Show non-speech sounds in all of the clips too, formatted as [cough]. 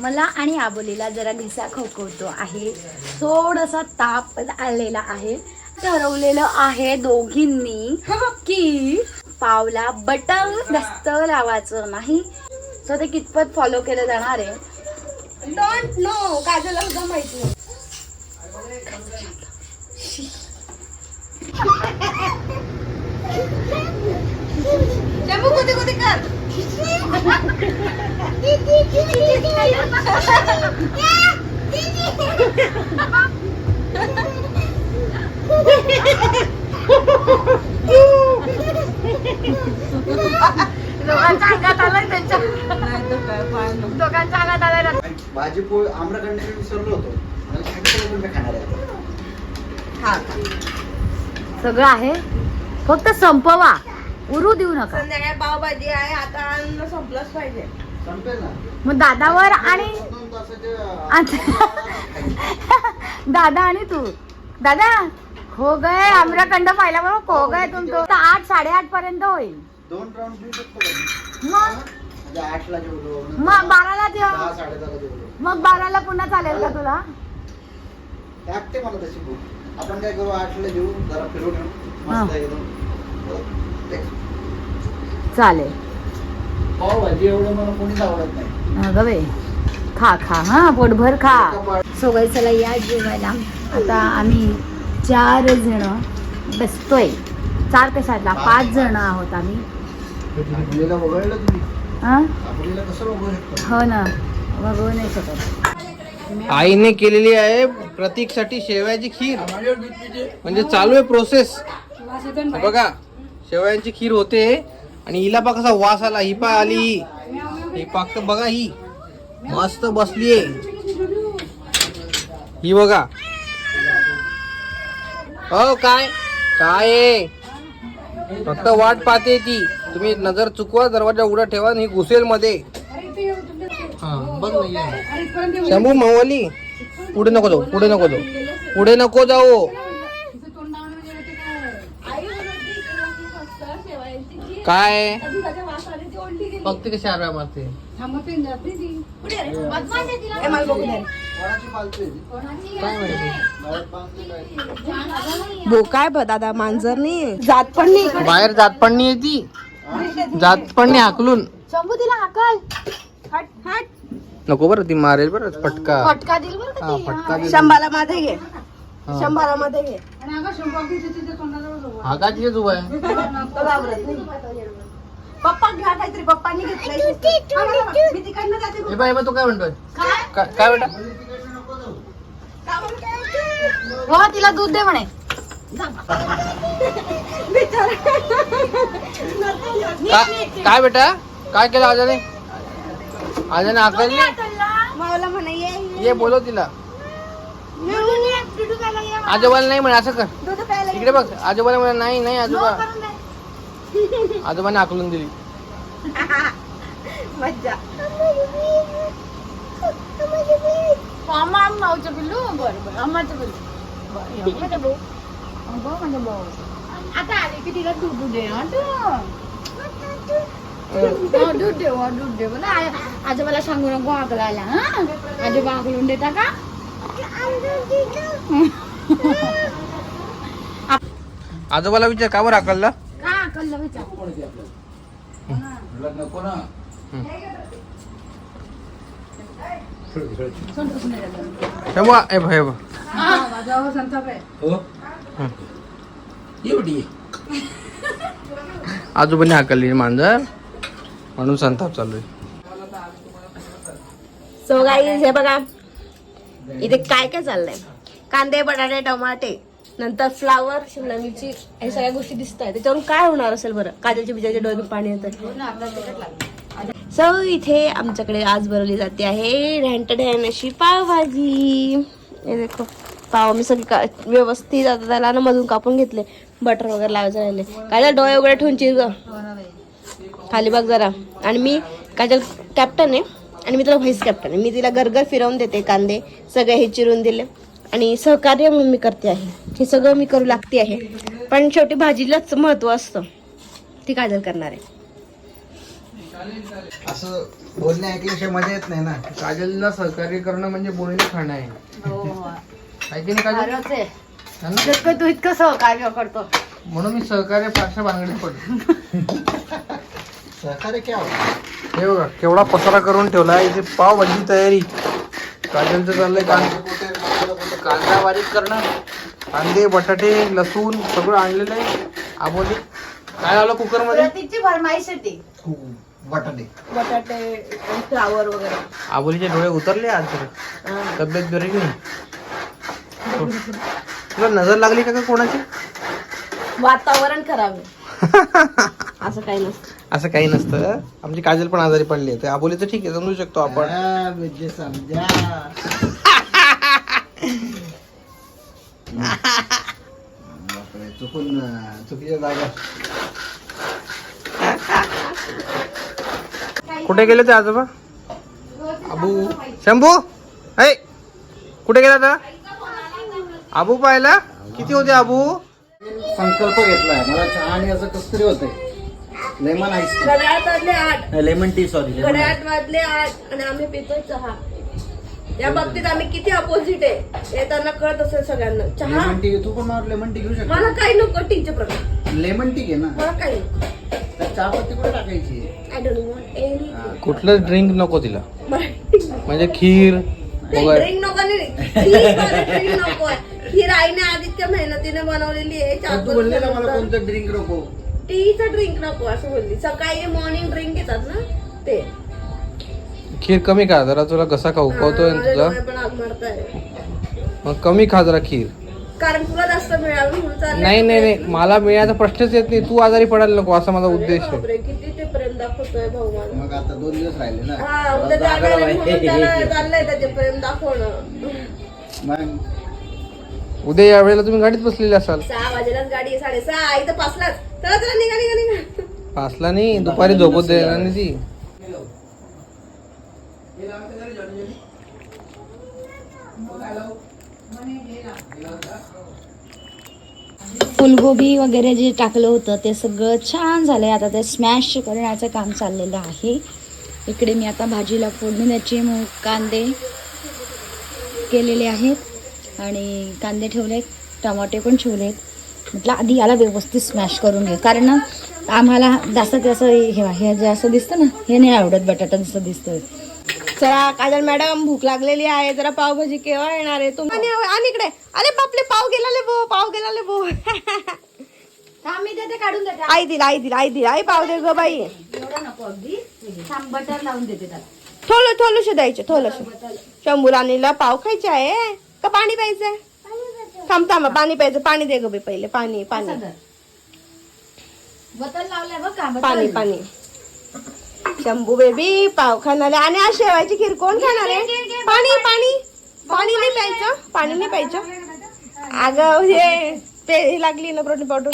मला आणि आबोलीला जरा घिसा खोकवतो आहे. थोडासा ताप आलेला आहे. ठरवलेलं आहे दोघींनी की पावला बटर जास्त लावायचं नाही. तर ते कितपत फॉलो केलं जाणार आहे. डोंट नो काजलला सुद्धा माहीत नाही. कर? [laughs] दोघांच्या अंगात आलाय त्यांच्या. दोघांच्या अंगात आलाय ना. भाजी पोळी आम्रखंड मी विसरलो होतो. मला भाजी पोळी पण मी खाणार आहे. हा सगळं आहे. फक्त संपवा. उरू देऊ नका. संध्याकाळी पावभाजी आहे आता अन्न संपलंच पाहिजे. मग दादावर आणि दादा आणि तू. दादा हो गए आम्रखंड पाहिला बरोबर खो गए तुम तो. आता आठ साडेआठ पर्यंत होईल. दोन राऊंड? मग? म्हणजे मग बाराला मग बाराला पुन्हा चालेल का तुला? लागते मला तशी भूक आपण काय करू आठला जेऊ जरा फिरून येऊ. हा. मस्त एकदम. ते- चालेल. पावभाजी एवढं मला कोणीच आवडत नाही. अगं बाई खा खा हा पोटभर खा. सो गाई चला या जेवायला. आता आम्ही चार जण बसतोय. चार कशातला पाच. जण आहोत आम्ही. मुलीला वगळलं तुम्ही? हा? मुलीला कसं वगळू शकतो? हो ना बघू नाही शकत. आईने केलेली आहे प्रतीकसाठी शेवयाची खीर. म्हणजे चालू आहे प्रोसेस बघा शेवयांची खीर होते. आणि हिला पा कसा वास आला ही पा आली. ही पाक बघा ही. मस्त बसलीये. ही बघा. हो काय? काय आहे? फक्त वाट पाहते ती. तुम्ही नजर चुकवा दरवाजा उडा ठेवा ही घुसेल मध्ये. हा बघ शंभू मावली पुढे नको जाऊ पुढे नको जाऊ. पुढे नको जाऊ. काय फक्त कशी आरव्या मारते? काय. बोकाय ब दादा मांजर नाही जात पण नाही इकडे. बाहेर जात पण नाही ती जात पण नाही हाकलून शंभू तिला हाकल हट हट नको बरं ती मारेल बरं फटका फटका दिल बरं का ती? फटका. शंभाला मध्ये घे हा. शंभाला मध्ये घे हा का तिथेच उभा आहे? तो घाबरत नाही. पप्पा घ्या काहीतरी. पप्पांनी घेतलंय हा. मी तिकडनं जाते. हे बाय तू काय म्हणतोय? काय? काय बेटा का म्हणते? हो तिला दूध दे म्हणे. का- काय बेटा? काय केलं आजाने? आजाने मावला म्हणा ये. ये बोलव तिला मिळून ये. दुधू प्यायला ये. आजोबाला नाही म्हणे असं कर. दुधू प्यायला ये. इकडे बघ आजोबाला म्हणे नाही नाही आजोबा. [laughs] [laughs] आजोबाने हाकलून दिली. मज्जा. मामा माऊचं पिल्लू बरं बरं अम्माचं पिल्लू बरं, एवढं माझं भाऊ. अगं, माझं भाऊ. आता आली की तिला दूध दे हं तू. हो, दूध दे हो, दूध दे. बोला आ- आजोबाला सांगू नको हाकलायला हा. आजोबा हाकलून देता का? [laughs] आजोबाला विचार का बरं हाकलला का हाकललं विचार? हे हे हे. आजोबाने हाकलली मांजर म्हणून संताप चालू आहे. सो गाईज हे बघा इथे काय काय चाललंय? कांदे बटाटे टमाटे नंतर फ्लावर शिमला मिरची हे सगळ्या गोष्टी दिसत आहेत त्याच्यावरून काय होणार असेल बरं? काजलच्या बिजाचे डोळे पाणी येतं सो इथे आमच्याकडे आज बनवली जाते आहे रँटडॅन अशी पावभाजी. हे देखो पाव मी सगळी का व्यवस्थित आता त्याला ना मधून कापून घेतले. बटर वगैरे लावायचं राहिले. काय डोळे वगैरे ठेवून चिर ग खाली बघ जरा. आणि मी काजल कॅप्टन आहे. आणि मी तिला व्हाईस कॅप्टन आहे. मी तिला गरगर फिरवून देते कांदे. सगळे हे चिरून दिले. आणि सहकार्य म्हणून मी करते आहे. हे सगळं मी करू लागते आहे. पण शेवटी भाजीलाच महत्त्व असतं. ती काजल करणार. आहे असं बोलणे ऐकल्याशिवाय मजा येत नाही ना. काजलला सहकार्य करणं म्हणजे बोलणे खाणं आहे. हो. आहे की नाही काजल? खरंच आहे? जितकं तू इतकं सहकार्य करतो. म्हणून मी सहकार्य फारशा भानगडीत पडलो सहकार्य क्या? हे बघा केवढा पसारा करून ठेवला इथे पाव भाजी तयारी. काजलचं चाललंय कांदा कांदा बारीक करणं. कांदे बटाटे लसूण सगळं आणलेलं आहे. आबोली. काय आलं कुकरमध्ये प्रतीकची फरमाईश होती. बटाटे. बटाटे फ्लावर वगैरे. आबोलीचे डोळे उतरले आज. तर. तब्येत बरी नाही? तुला नजर लागली का का कोणाची? वातावरण खराब आहे. [laughs] असं काही नसतं. असं काही नसतं. आमची काजल पण आजारी पडली आहे. आबोलीचं ठीक आहे समजू शकतो आपण. हा, म्हणजे समजा. चुकून चुकीच्या जागा कुठे गेले ते आजोबा? अबू. शंभू? ऐ कुठे गेला आता? आबू पाहिला किती होते आबू संकल्प घेतलाय मला चहा आणि असं कस तरी होतंय. लेमन आईस घड्याळात वाजले आठ. लेमन टी सॉरी घड्याळात वाजले आठ. आणि आम्ही पितोय चहा. या बाबतीत आम्ही किती अपोजिट आहे हे त्यांना कळत असेल सगळ्यांना. चहा? लेमन टी तू पण लेमन टी घेऊ शकतो? मला काही नको टीचे प्रकार. लेमन टी घे ना. मला काही नको. तर चहा पत्ती कुठे टाकायची? आय डोंट वॉन्ट एनी हा. कुठलं ड्रिंक नको तिला. म्हणजे खीर वगैरे. ड्रिंक नको ड्रिंक नको खीर आईने आधी इतक्या मेहनतीने बनवलेली आहे चार तर तू बोलले ना मला कोणतं ड्रिंक नको. टीचं ड्रिंक नको असं बोलली. सकाळी मॉर्निंग ड्रिंक घेतात ना ते. खीर कमी खा जरा तुला कसा खाऊ ना माझे तुझा. मग कमी खा जरा खीर. कारण तुला जास्त मिळालं म्हणून चाललंय. नाही नाही नाही. मला मिळायचा प्रश्नच येत नाही. तू आजारी पडायला नको असा माझा उद्देश आहे. बापरे, किती ते प्रेम दाखवतोय भाऊ माझा मग आता दोन दिवस राहिले ना. हा उद्या जरा जागा जागा आहे म्हणून त्याला राहिली. [laughs] चाललंय त्याचे प्रेम दाखवणं. मग? उद्या या वेळेला तुम्ही गाडीत बसलेले असाल. सहा वाजेलाच गाडी आहे साडेसहा. इथं पाचलाच. चला चला निघा निघा निघा. पाचला नाही दुपारी झोपत देणार नाही ती फुलगोबी वगैरे जे टाकलं होतं ते सगळं छान झालं आहे आता ते स्मॅश करण्याचं काम चाललेलं आहे. इकडे मी आता भाजीला फोडणी द्यायची मग कांदे केलेले आहेत आणि कांदे ठेवलेत टमाटे पण ठेवलेत. म्हटलं आधी याला व्यवस्थित स्मॅश करून घे कारण ना आम्हाला जास्त जास्त हे हे जे असं दिसतं ना हे नाही आवडत बटाटा जसं दिसतं चला काजल मॅडम भूक लागलेली आहे. जरा पावभाजी केव्हा येणार आहे? तुम्ही आणि इकडे. अरे बापले पाव गेला बो पाव गेला बो [laughs] मी देते काढून देते. आई दिल आई दिल आई दिल. आई पाव दे ग बाई. एवढं नको अगदी. बटर लावून देते त्याला. थोडं थोडंसं द्यायचे थोडंसं शंभूराणीला पाव खायचे आहे? का पाणी प्यायचंय? थांब थांब पाणी प्यायचं. पाणी दे ग बाई पहिले पाणी पाणी. बटर लावलंय बघ का पाणी पाणी. शंभू बेबी पाव खाणार. आहे. आणि आज शेवायची खीर कोण खाणार? आहे पाणी पाणी. पाणी. नाही प्यायचं. पाणी नाही प्यायचं. अगं हे पे लागली ना प्रोटीन पावडर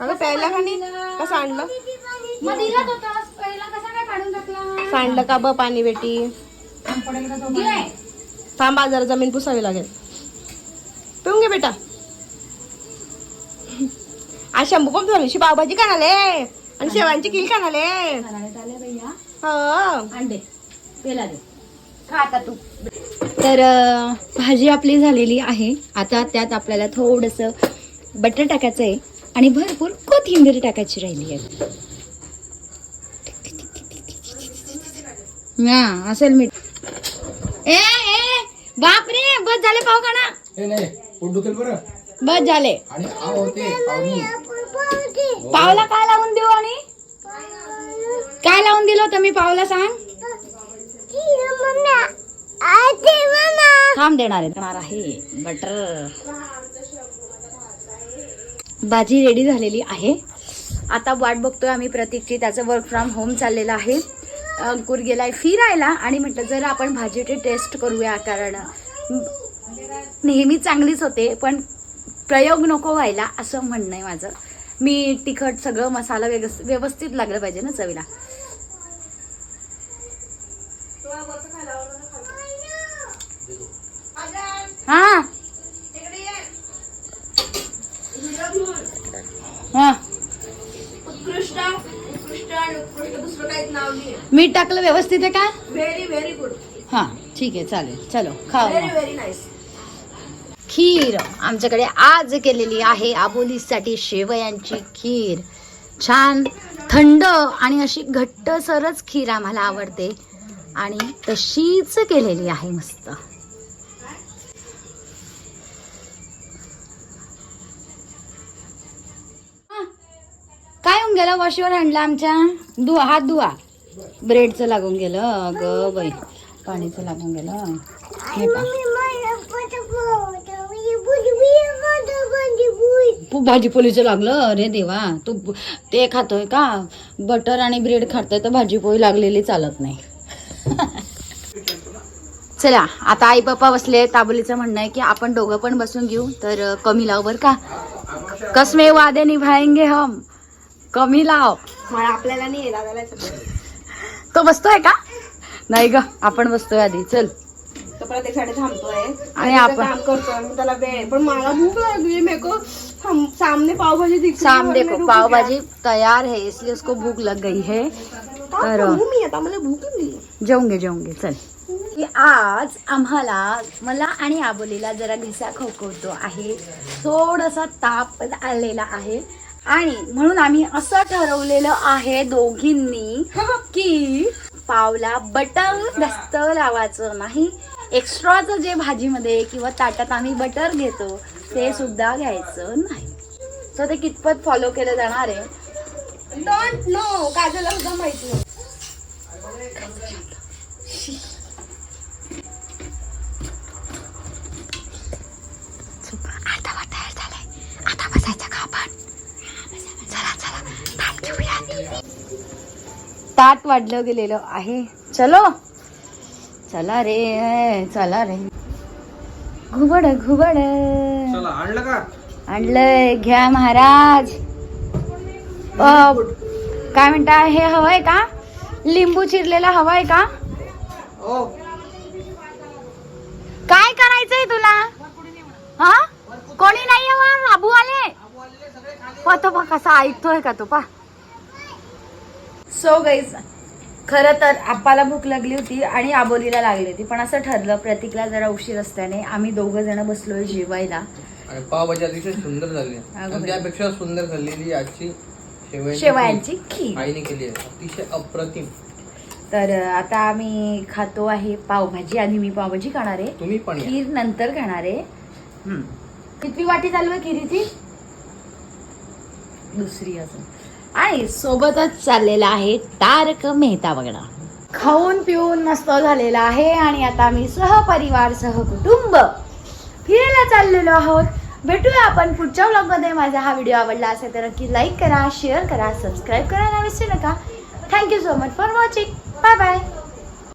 अगं प्यायला का नाही? कसं आणलं? सांडलं का ब पाणी बेटी. थांब जरा जमीन पुसावी लागेल. पिऊन घे बेटा. आज शंभू पण थोडीशी पावभाजी खाणाले आणि शेवांची किल खाणाले. घराण्यात आले भैया. हो. अंडे. पेला दे. खा आता तू. तर भाजी आपली झालेली आहे. आता त्यात आपल्याला थोडंसं बटर टाकायचं आहे आणि भरपूर कोथिंबीर टाकायची राहिली आहे. हा असेल मीठ. ए ए बाप रे बस झाले पाव खाना बरं. बस झाले. आणि पावला काय लावून देऊ आणि? काय लावून दिलं होतं मी पावला सांग? थांब देणार आहे देणार आहे. बटर. भाजी रेडी झालेली आहे. आता वाट बघतोय आम्ही प्रतीकची त्याचं वर्क फ्रॉम होम चाललेलं आहे. अंकुर गेलाय फिरायला आणि म्हटलं जर आपण भाजीची टेस्ट करूया कारण नेहमी चांगलीच होते पण प्रयोग नको व्हायला असं म्हणणं आहे माझं. मी तिखट सगळं मसाला व्यवस व्यवस्थित लागलं पाहिजे ना चवीला. हा. हा. मीठ टाकलं व्यवस्थित आहे का? व्हेरी व्हेरी गुड हा ठीक आहे चालेल. चलो खाऊ व्हेरी. व्हेरी नाईस खीर. आमच्याकडे आज केलेली आहे आबोलीसाठी शेवयांची खीर. छान थंड आणि अशी घट्ट सरच खीर आम्हाला आवडते. आणि तशीच केलेली आहे मस्त. काय होऊन गेलं? वॉशीवर आणला आमच्या? दुवा हात दुवा ब्रेडचं लागून गेलं अगं बाई. पाणीचं लागून गेलं. हे भाजीपोळीचं लागलं. अरे देवा तू ते खातोय का? बटर आणि ब्रेड खातोय तर भाजीपोळी लागलेली चालत नाही. [laughs] चला आता आई पप्पा बसले. ताबोलीचं म्हणणं आहे की आपण दोघं पण बसून घेऊ तर कमी लाव बर का. कसमे वादे निभाएंगे हम. कमी लाव. आपल्याला नाही. तो बसतोय का? नाही ग आपण बसतोय आधी. चल. तो परत एक साडे थांबतोय. आणि आपण- काम करतोय त्याला वेळ. पण मला भूक लागली मेरे को हम- सामने पावभाजी दिख रही है साम देखो पाव. भाजी तैयार है इसलिए उसको भूक लग गई है। तर- मी आता मला भूक लागली चल। की आज आम्हाला मला आणि आबोलीला जरा घिसा खोकवतो आहे. थोडासा ताप आलेला आहे. आणि म्हणून आम्ही असं ठरवलेलं आहे दोघींनी की पावला बटर जास्त लावायचं नाही. एक्स्ट्राचं जे भाजीमध्ये किंवा ताटात आम्ही बटर घेतो ते सुद्धा घ्यायचं नाही. सो ते कितपत फॉलो केलं जाणार आहे? डोंट नो काजला सुद्धा माहीत नाही. ताट वाढलं गेलेलं आहे. चलो. चला रे चला रे. घुबड घुबड. चला आणलं का? आणलंय घ्या महाराज. अ, काय म्हणता हे हवंय का? लिंबू चिरलेला हवाय का? ओ काय करायचंय तुला? हा? कोणी नाही हवा? अबू आले पा तो पा कसा ऐकतोय का तो पा. सो गाईज खरं तर आप्पाला भूक लागली होती आणि आबोलीला लागली होती पण असं ठरलं प्रतीकला जरा उशीर असल्याने आम्ही दोघं जण बसलोय जेवायला. आणि पावभाजी अतिशय सुंदर झाली. अगं आणि त्यापेक्षा सुंदर झालेली आजची शेवयांची शेवयांची खीर. खीर. आईने केली आहे. अतिशय अप्रतिम. तर आता आम्ही खातो आहे पावभाजी आणि मी पावभाजी खाणार आहे. तुम्ही पण या. खीर नंतर खाणार आहे. हम्म. कितवी वाटी चालू आहे खिरीची दुसरी अजून. आणि सोबतच चाललेला आहे तारक मेहता बघणं. खाऊन पिऊन मस्त झालेला आहे आणि आता आम्ही सहपरिवार सहकुटुंब फिरायला चाललेलो आहोत. भेटूया आपण पुढच्या व्लॉगमध्ये माझा हा व्हिडिओ आवडला असेल तर नक्की लाईक करा शेअर करा सबस्क्राईब करायला विसरू नका. Thank you so much for watching bye bye